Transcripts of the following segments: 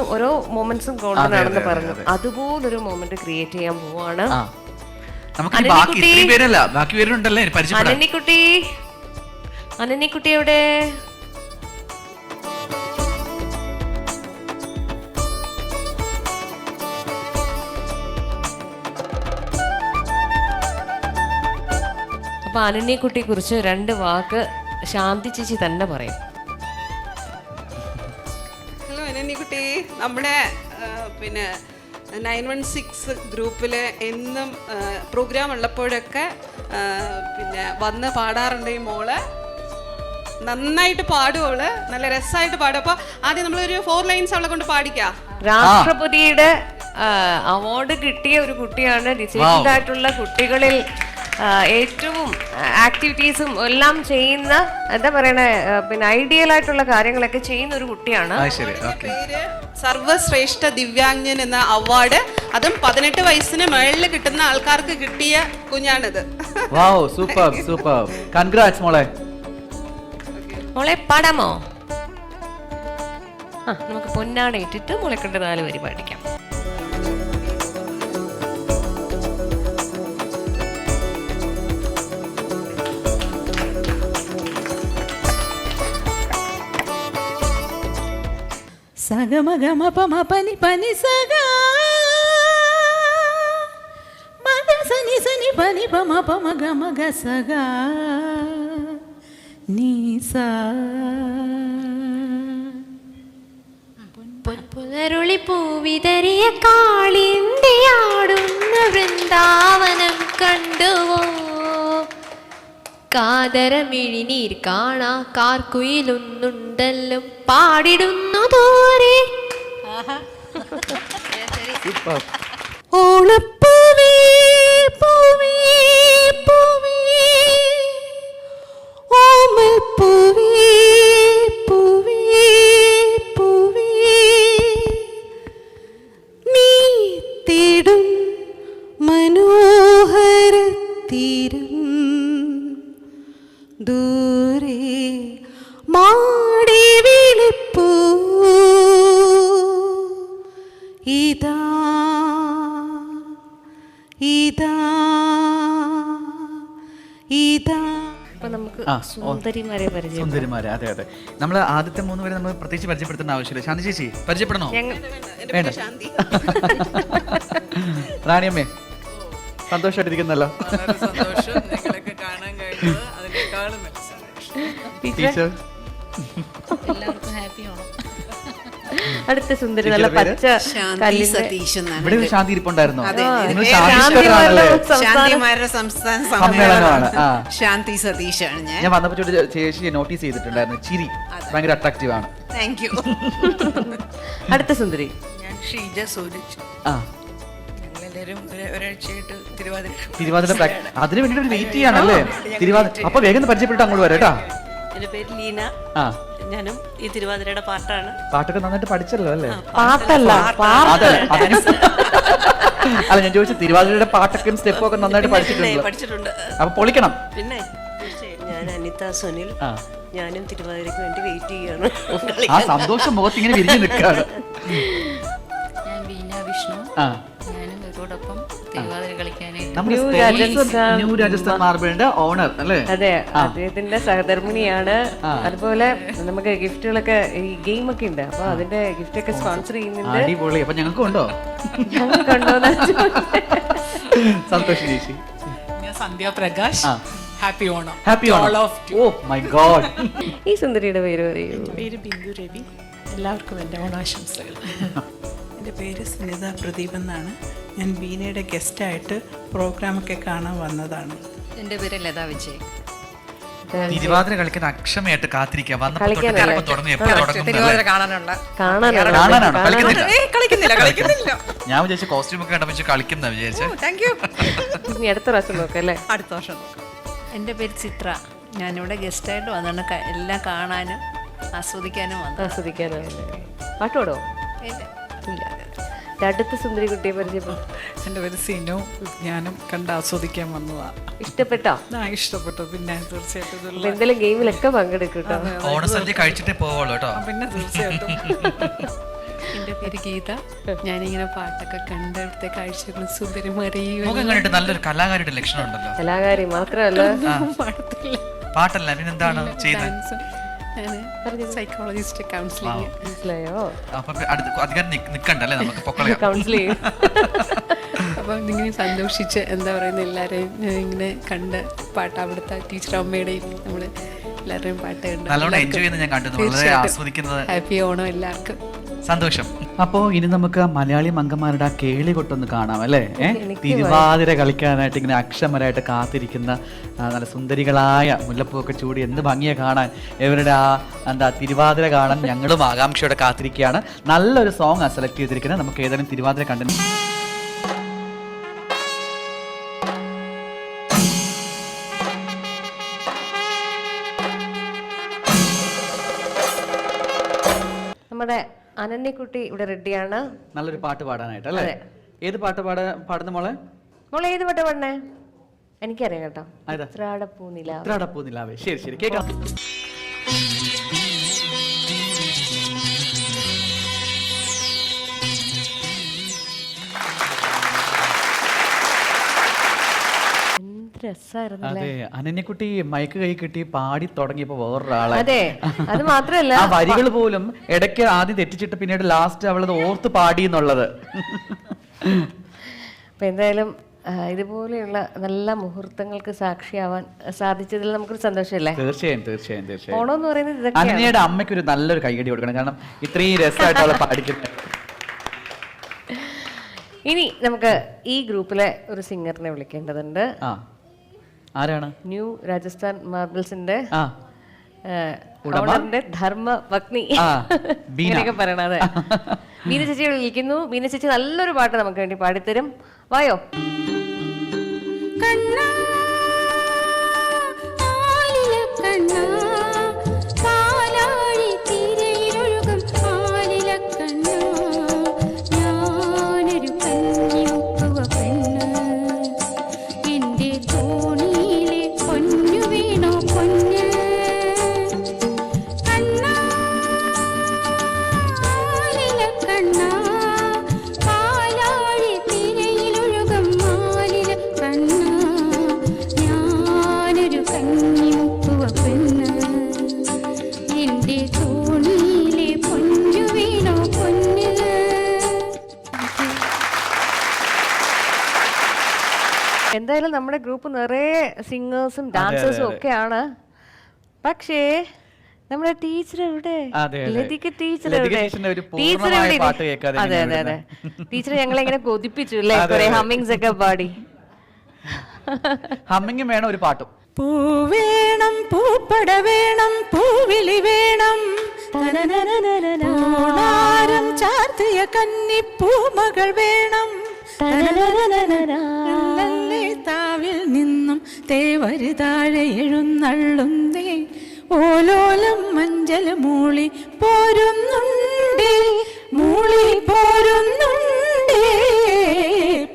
ഓരോന്നും ഓരോ മൊമെന്റ്സും ഗോൾഡൻ ആണെന്ന് പറഞ്ഞു. അതുപോലൊരു മൊമെന്റ് ക്രിയേറ്റ് ചെയ്യാൻ പോവാണ്. നമുക്ക് ബാക്കി. ഇത്രയും പേരല്ല. ബാക്കി പേരുണ്ടല്ലേ? അനന്യക്കുട്ടി. എവിടെ? അപ്പൊ അനന്യക്കുട്ടിയെ കുറിച്ച് രണ്ട് വാക്ക് ശാന്തി ചേച്ചി തന്നെ പറയും. അനന്യക്കുട്ടി നമ്മുടെ പിന്നെ നയൻ വൺ സിക്സ് ഗ്രൂപ്പിൽ എന്നും പ്രോഗ്രാം ഉള്ളപ്പോഴൊക്കെ പിന്നെ വന്ന് പാടാറുണ്ട് ഈ മോൾ. നന്നായിട്ട് പാടുവോൾ നല്ല രസമായിട്ട് പാടും. അപ്പോൾ ആദ്യം നമ്മളൊരു ഫോർ ലൈൻസ് അവളെ കൊണ്ട് പാടിക്കാം. രാഷ്ട്രപതിയുടെ അവാർഡ് കിട്ടിയ ഒരു കുട്ടിയാണ് ഡിസേബിൾഡ് ആയിട്ടുള്ള കുട്ടികളിൽ ഏറ്റവും ആക്ടിവിറ്റീസും എല്ലാം ചെയ്യുന്ന എന്താ പറയണ പിന്നെ ഐഡിയൽ ആയിട്ടുള്ള കാര്യങ്ങളൊക്കെ ചെയ്യുന്ന ഒരു കുട്ടിയാണ്. സർവശ്രേഷ്ഠ ദിവ്യാംഗൻ എന്ന അവാർഡ് അതും പതിനെട്ട് വയസ്സിന് മേളിൽ കിട്ടുന്ന ആൾക്കാർക്ക് കിട്ടിയ കുഞ്ഞാണിത്. വാവ് സൂപ്പർ സൂപ്പർ കൺഗ്രാറ്റ്സ് മോളെ. മോളെ പടമോ ആ നമുക്ക് പൊന്നാട ഇട്ടിട്ട് മോളെ നാല് വരി പാടിക്കാം சகம கம பம பனி பனி சகா. மக சனி சனி பனி பம பம கம க சகா. நீசா பொற்புதருளி பூவிதறிய காளிந்தியாடும் കാതരമിഴിനീർ കാണാ കാർക്കുയിലൊന്നുണ്ടല്ലോ. പാടിടുന്നു തോരെ. ഓണപ്പൂവേ പൂവേ പൂവേ. ഓമൽപ്പൂവേ. പൂവേ ഇതാ. സുന്ദരിമാരെ സുന്ദരിമാരെ അതെ അതെ. നമ്മൾ ആദ്യത്തെ മൂന്ന് പേരെ നമ്മൾ പ്രത്യേകിച്ച് പരിചയപ്പെടുത്തേണ്ട ആവശ്യമില്ല. ശാന്തി ചേച്ചി പരിചയപ്പെടണോ? വേണ്ട. റാണിയമ്മേ സന്തോഷമായിട്ടിരിക്കുന്നല്ലോ. വളരെ സന്തോഷം. നിങ്ങളൊക്കെ കാണാൻ കഴിഞ്ഞത് അതിനേക്കാളും വലിയ ടീച്ചർ? എല്ലാവർക്കും ഹാപ്പി ഓണം അടുത്ത സുന്ദരി നല്ല പച്ച ഇവിടെ ഒരു ശാന്തി ഇരിപ്പുണ്ടായിരുന്നോ. ശാന്തിമാരുടെ സംസ്ഥാന. സമ്മേളനമാണ്. ശാന്തി സതീഷാണ് ഞാൻ. ഞാൻ വന്നപ്പോ ചേച്ചി നോട്ടീസ് ചെയ്തിട്ടുണ്ടായിരുന്നു. ചിരി. ഭയങ്കര അട്രാക്റ്റീവ് ആണ്. താങ്ക് യു അടുത്ത സുന്ദരി. ഞാൻ ഷീജ സൂരജ് ആ. തിരുവാതിര തിരുവാതിര പ്രാക്- വേണ്ടി ഒരു വെയിറ്റ് ചെയ്യാണല്ലേ? തിരുവാതിര അപ്പൊ വേഗം പരിചയപ്പെട്ട് അങ്ങോട്ട് വരാം കേട്ടാ. എന്റെ പേര് ലീന. ആ. ഞാനും ഈ തിരുവാതിരയുടെ പാട്ടാണ്. പാട്ടൊക്കെ നന്നായിട്ട് പഠിച്ചല്ലോ അല്ലേ? പാട്ടല്ല അതെ. അല്ല ഞാൻ ചോദിച്ചു തിരുവാതിരയുടെ പാട്ടൊക്കെ സ്റ്റെപ്പും ഒക്കെ നന്നായിട്ട് പഠിച്ചിട്ടുണ്ട്? പഠിച്ചിട്ടുണ്ട്. അപ്പൊ പൊളിക്കണം. പിന്നെ ഞാൻ അനിത സുനിൽ ആ. ഞാനും തിരുവാതിരയ്ക്ക് വേണ്ടി വെയിറ്റ് ചെയ്യാണ് ആ സന്തോഷം മുഖത്ത് ഇങ്ങനെ വിരിഞ്ഞു നിൽക്കാണ് ഞാൻ വീണ വിഷ്ണു. ആ. തിരുവാതിര കളിക്കാനായിട്ട് ഓണർ അല്ലേ? അതെ. അദ്ദേഹത്തിന്റെ സഹധർമ്മിണിയാണ്. അതുപോലെ നമുക്ക് ഗിഫ്റ്റുകളൊക്കെ ഈ ഗെയിം ഒക്കെ ഉണ്ട്. അപ്പൊ അതിന്റെ ഗിഫ്റ്റ് ഒക്കെ സ്പോൺസർ ചെയ്യുന്നുണ്ട്. അടിപൊളി. അപ്പൊ ഞങ്ങൾക്ക് ഉണ്ടോ? ഞങ്ങൾ കണ്ടോന്ന് സന്തോഷം ചേച്ചി. ഞാൻ Sandhya Prakash. Happy Onam. Happy Onam. Oh my God ഈ സുന്ദരിയുടെ പേര് പറയൂ. പേര് ബിന്ദു രവി. എല്ലാവർക്കും എന്റെ ഓണാശംസകൾ. എന്റെ പേര് സുനിത പ്രദീപ് എന്നാണ്. ഞാൻ ബീനയുടെ ഗസ്റ്റായിട്ട് പ്രോഗ്രാമൊക്കെ കാണാൻ വന്നതാണ്. എന്റെ പേര് ലതാ വിജയ്. തിരുവാതിര കളിക്കുന്ന അക്ഷമയായിട്ട് കാത്തിരിക്കുക. വന്നപ്പോ തുടങ്ങി. എപ്പോ തുടങ്ങും തിരുവാതിര കാണാനുള്ള കാണാനാണ്? കാണാനാണ് കളിക്കുന്നില്ല? ഏയ്, കളിക്കുന്നില്ല കളിക്കുന്നില്ല. ഞാൻ വിചാരിച്ചു കോസ്റ്റ്യൂം ഒക്കെ കണ്ടപ്പോ കളിക്കുന്ന വിചാരിച്ചു. അടുത്ത പ്രാവശ്യം നോക്കല്ലേ അടുത്ത വർഷം നോക്കാം. എന്റെ പേര് ചിത്ര. ഞാനിവിടെ ഗസ്റ്റായിട്ട് വന്നാണ് എല്ലാം കാണാനും ആസ്വദിക്കാനും ആസ്വദിക്കാനും ആസ്വദിക്കാനാണ് പാട്ടോടോ ഇല്ല. അടുത്ത സുന്ദരി കുട്ടിയെ പരിചയപ്പെടും എന്റെ പേര് സിനു. ഞാനും കണ്ട് ആസ്വദിക്കാൻ വന്നതാണ് ഇഷ്ടപ്പെട്ടോ? ആ ഇഷ്ടപ്പെട്ടു. പിന്നെ തീർച്ചയായിട്ടും എന്തെങ്കിലും ഗെയിമിലൊക്കെ പങ്കെടുക്കട്ടോ കേട്ടോ ഓണസദ്യ കഴിച്ചിട്ടേ പോവുള്ളൂ കേട്ടോ പിന്നെ തീർച്ചയായിട്ടും. എന്റെ പേര് ഗീത. ഞാനിങ്ങനെ പാട്ടൊക്കെ കണ്ടെടുത്ത കാഴ്ചകളും കണ്ടിട്ട് നല്ലൊരു കലാകാരിയുടെ ലക്ഷണം ഉണ്ടല്ലോ കലാകാരി മാത്രമല്ല. പാട്ടല്ല പിന്നെന്താണ് ചെയ്യുന്നത്? സൈക്കോളജിസ്റ്റ് കൗൺസിലിംഗ് മനസ്സിലായോ? നിക്കണ്ടല്ലേ നമുക്ക്? പൊക്കളയാം കൗൺസിൽ ചെയ്യും അപ്പം ഇങ്ങനെ സന്തോഷിച്ച് എന്താ പറയുന്നത് എല്ലാവരെയും ഇങ്ങനെ കണ്ട് പാട്ട് അവിടുത്തെ ടീച്ചർ അമ്മയുടെയും നമ്മൾ എല്ലാവരുടെയും പാട്ട് കണ്ട് നല്ലോണം എൻജോയ് ചെയ്യുന്നത് ഞാൻ കണ്ടു വളരെ ആസ്വദിക്കുന്നത് ഹാപ്പി ഓണം എല്ലാവർക്കും. സന്തോഷം. അപ്പോ ഇനി നമുക്ക് മലയാളി മംഗന്മാരുടെ ആ കേളി കൊട്ടൊന്ന് കാണാം അല്ലേ? തിരുവാതിര കളിക്കാനായിട്ട് ഇങ്ങനെ അക്ഷമരായിട്ട് കാത്തിരിക്കുന്ന നല്ല സുന്ദരികളായ മുല്ലപ്പൂവൊക്കെ ചൂടി എന്ത് ഭംഗിയെ കാണാൻ. ഇവരുടെ ആ എന്താ തിരുവാതിര കാണാൻ ഞങ്ങളും ആകാംക്ഷയോടെ കാത്തിരിക്കുകയാണ്. നല്ലൊരു സോങ് ആ സെലക്ട് ചെയ്തിരിക്കുന്നത്. നമുക്ക് ഏതായാലും തിരുവാതിര കണ്ടു നമ്മുടെ അനന്യക്കുട്ടി ഇവിടെ റെഡിയാണ്. നല്ലൊരു പാട്ട് പാടാനായിട്ട് അല്ലേ? ഏത് പാട്ട് പാടാ പാടുന്ന മോളെ? മോളെ ഏത് പാട്ട് പാടണേ? എനിക്കറിയാം കേട്ടോ. ശരി ശരി കേൾക്കാം. രസമായിരുന്നു അതെ അനന്യക്കുട്ടി മയക്ക് കൈ കിട്ടി പാടി തുടങ്ങിയപ്പോ വേറൊരാളെ. അതെ അത് മാത്രല്ല. ആ വരികൾ പോലും ഇടയ്ക്ക് ആദ്യം തെറ്റിച്ചിട്ട് പിന്നീട് ലാസ്റ്റ് അവളത് ഓർത്ത് പാടി എന്നുള്ളത്. അപ്പൊ എന്തായാലും ഇതുപോലെയുള്ള നല്ല മുഹൂർത്തങ്ങൾക്ക് സാക്ഷിയാവാൻ സാധിച്ചതിൽ നമുക്കൊരു സന്തോഷമല്ലേ തീർച്ചയായും തീർച്ചയായും തീർച്ചയായും. ഓണം എന്ന് പറയുന്നത് അനന്യയുടെ അമ്മയ്ക്ക് ഒരു നല്ലൊരു കൈയടി കൊടുക്കണം. കാരണം ഇത്രയും രസമായിട്ട് അവളെ പാടിക്കുന്നത് ഇനി നമുക്ക് ഈ ഗ്രൂപ്പിലെ ഒരു സിംഗറിനെ വിളിക്കേണ്ടതുണ്ട്. ആ. ആരാണ്? ന്യൂ രാജസ്ഥാൻ മാർബിൾസിന്റെ ധർമ്മ പത്നി. പറയണ മീന ചേച്ചി വിളിക്കുന്നു മീന ചേച്ചി നല്ലൊരു പാട്ട് നമുക്ക് വേണ്ടി പാടിത്തരും. വായോ? നമ്മുടെ ഗ്രൂപ്പ് നിറയെ സിംഗേഴ്സും ഡാൻസേഴ്സും ഒക്കെയാണ്. പക്ഷേ നമ്മുടെ ടീച്ചർ എവിടെ. ലതിക ടീച്ചർ എവിടെ? ടീച്ചറിന്റെ ഒരു ടീച്ചർ എവിടെ അതെ എങ്ങനെ അതെ. അതെ ടീച്ചർ ഞങ്ങളെ ഇങ്ങനെ കൊതിപ്പിച്ചു അല്ലേ? കുറെ ഹമ്മിങ്സ് ഒക്കെ പാടി. ഹമ്മിങ് വേണം ഒരു പാട്ടും. പൂ വേണം പൂപ്പട വേണം പൂവിളി വേണം. പൂണാരം ചാർത്തിയ കന്നി പൂമകൾ വേണം. താവിൽ നിന്നും തേവര് താഴെ എഴുന്നള്ളുന്നേ ഓലോലം മഞ്ചൽ മൂളി പോരുന്നുണ്ടേ മൂളി പോരുന്നുണ്ടേ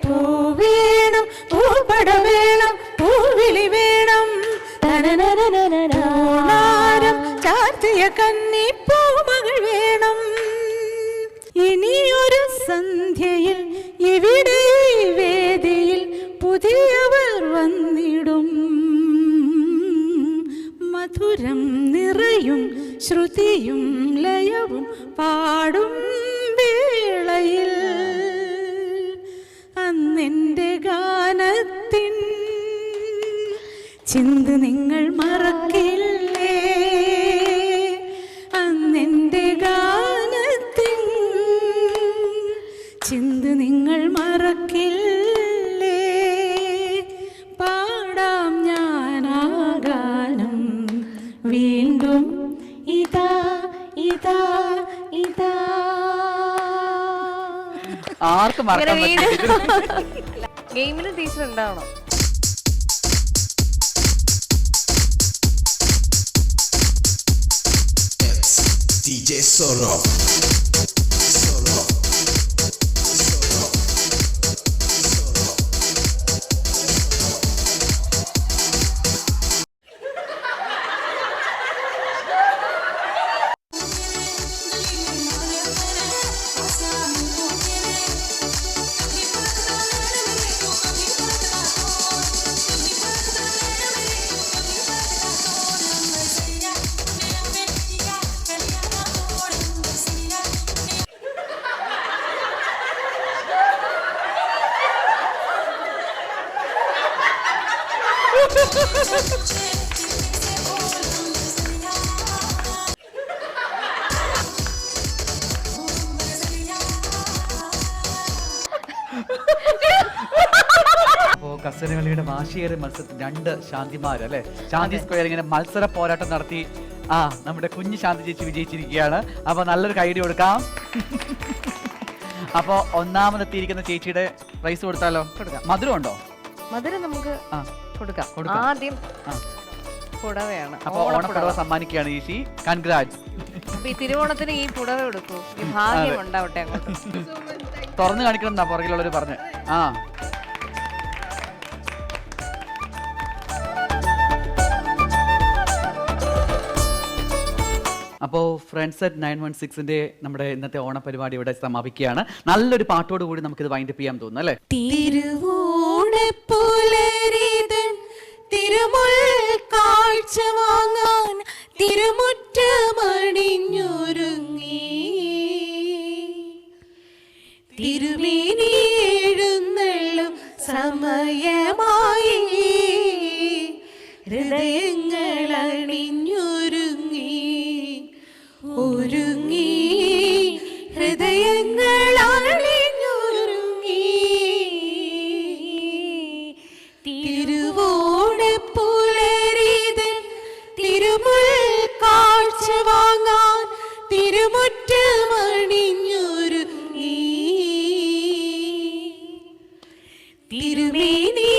പൂ വേണം പൂപ്പട വേണം പൂവിളി വേണം ഓണാരം ചാർത്തിയ കന്നി പൂമകൾ വേണം ഇനിയൊരു സന്ധ്യയിൽ ഇവിടെ വേദിയിൽ പുതിയവർ വന്നിടും. മധുരം നിറയും ശ്രുതിയും ലയവും പാടും വേളയിൽ. അന്നെന്റെ ഗാനത്തിൻ ചിന്ത നിങ്ങൾ മറക്കില്ലേ. ഇതാ ഇതാ. ആർക്ക് മറക്കാൻ ഗെയിമിന് ടീച്ചർ ഉണ്ടാവണം. DJ Solo. കസരകളിയുടെ വാശിയേറെ മത്സരത്തിൽ രണ്ട് ശാന്തിമാർ അല്ലെ? ശാന്തി സ്ക്വയർ ഇങ്ങനെ മത്സര പോരാട്ടം നടത്തി ആ നമ്മുടെ കുഞ്ഞു ശാന്തി ചേച്ചി വിജയിച്ചിരിക്കുകയാണ്. അപ്പൊ നല്ലൊരു കൈഡി കൊടുക്കാം. അപ്പോ ഒന്നാമതെത്തിയിരിക്കുന്ന ചേച്ചിയുടെ പ്രൈസ് കൊടുത്താലോ? മധുരം ഉണ്ടോ? മധുരം നമുക്ക് ആ. കൊടുക്കാം. കൊടുക്കാം. ആദ്യം. പുടവയാണ്. അപ്പൊ ഓണപ്പുടവ. സമ്മാനിക്കുകയാണ് ഈശി. കൺഗ്രാറ്റ്സ് അപ്പൊ ഈ തിരുവോണത്തിന് ഈ പുടവ എടുക്കൂ ഈ ഭാഗ്യം ഉണ്ടാവട്ടെ അങ്ങോട്ട്. തുറന്നു കാണിക്കണം എന്നാ പുറകിലുള്ളവർ പറഞ്ഞു. ആ. അപ്പോൾ ഫ്രണ്ട്സ് അറ്റ് നയൻ വൺ സിക്സിന്റെ നമ്മുടെ ഇന്നത്തെ ഓണപരിപാടി ഇവിടെ സമാപിക്കുകയാണ്. നല്ലൊരു പാട്ടോട് കൂടി നമുക്കിത് വൈൻഡപ്പ് ചെയ്യാൻ തോന്നുന്നു അല്ലേ? തിരുവോണപ്പുലരിതൻ തിരുമുൾ കാഴ്ച വാങ്ങാൻ തിരുമുറ്റമണിഞ്ഞൊരുങ്ങി. അണിഞ്ഞൊരു നീ തിരുമേനി